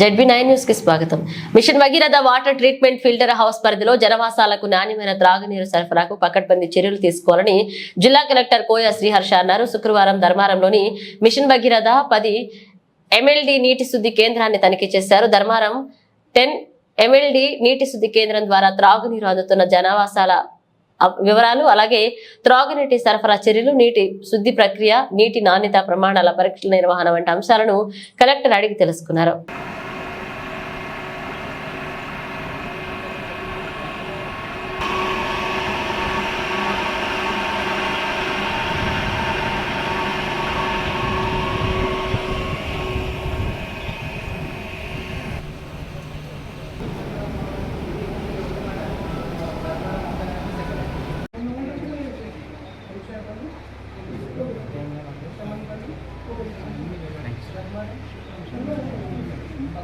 ZB nine న్యూస్కి స్వాగతం. Mission Bhagiratha water treatment filter house పరిధిలో జనవాసాలకు నాణ్యమైన త్రాగునీరు సరఫరాకు పకడ్బందీ చర్యలు తీసుకోవాలని జిల్లా కలెక్టర్ కోయ శ్రీహర్ష అన్నారు. శుక్రవారం ధర్మారంలోని మిషన్ భగీరథ పది ఎంఎల్డి నీటి శుద్ధి కేంద్రాన్ని తనిఖీ చేశారు. ధర్మారం టెన్ ఎంఎల్డి నీటి శుద్ధి కేంద్రం ద్వారా త్రాగునీరు అందుతున్న జనవాసాల వివరాలు అలాగే త్రాగునీటి సరఫరా చర్యలు నీటి శుద్ధి ప్రక్రియ నీటి నాణ్యత ప్రమాణాల పరీక్షల నిర్వహణ వంటి అంశాలను కలెక్టర్ అడిగి తెలుసుకున్నారు.